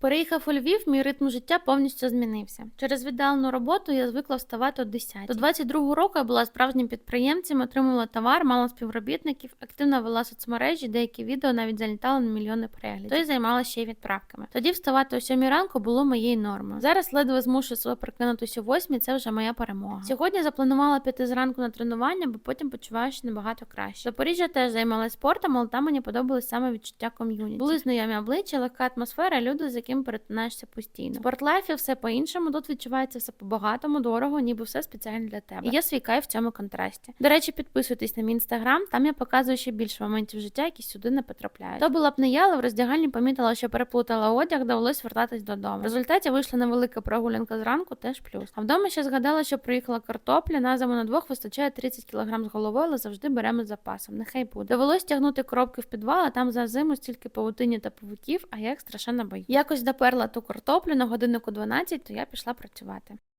Переїхав у Львів, мій ритм життя повністю змінився. Через віддалену роботу я звикла вставати о 10. До 22 року я була справжнім підприємцем, отримувала товар, мала співробітників, активно вела соцмережі, деякі відео навіть залітали на мільйони переглядів. То займалася ще й відправками. Тоді вставати о 7 ранку було моєю нормою. Зараз ледве змушую себе прокинутися о 8, це вже моя перемога. Сьогодні запланувала піти зранку на тренування, бо потім почуваюся набагато краще. Запоріжжя теж займалась спортом, але там мені подобалось саме відчуття ком'юніті. Були знайомі обличчя, легка атмосфера, люди, з якими перетинаєшся постійно. В спортлайфі все по-іншому. Тут відчувається все по-багатому, дорого, ніби все спеціально для тебе. І я свій кайф в цьому контрасті. До речі, підписуйтесь на мій інстаграм, там я показую ще більше моментів життя, які сюди не потрапляють. То була б не я, але в роздягальні помітила, що переплутала одяг, довелось вертатись додому. В результаті вийшла невелика прогулянка зранку, теж плюс. А вдома ще згадала, що приїхала картопля. На зиму на двох вистачає 30 кг з головою, але завжди беремо з запасом. Нехай буде. Довелось тягнути коробки в підвал, а там за зиму стільки павутині та павуків, а я їх страшенно боюсь. Якось доперла ту картоплю на годиннику 12, то я пішла працювати.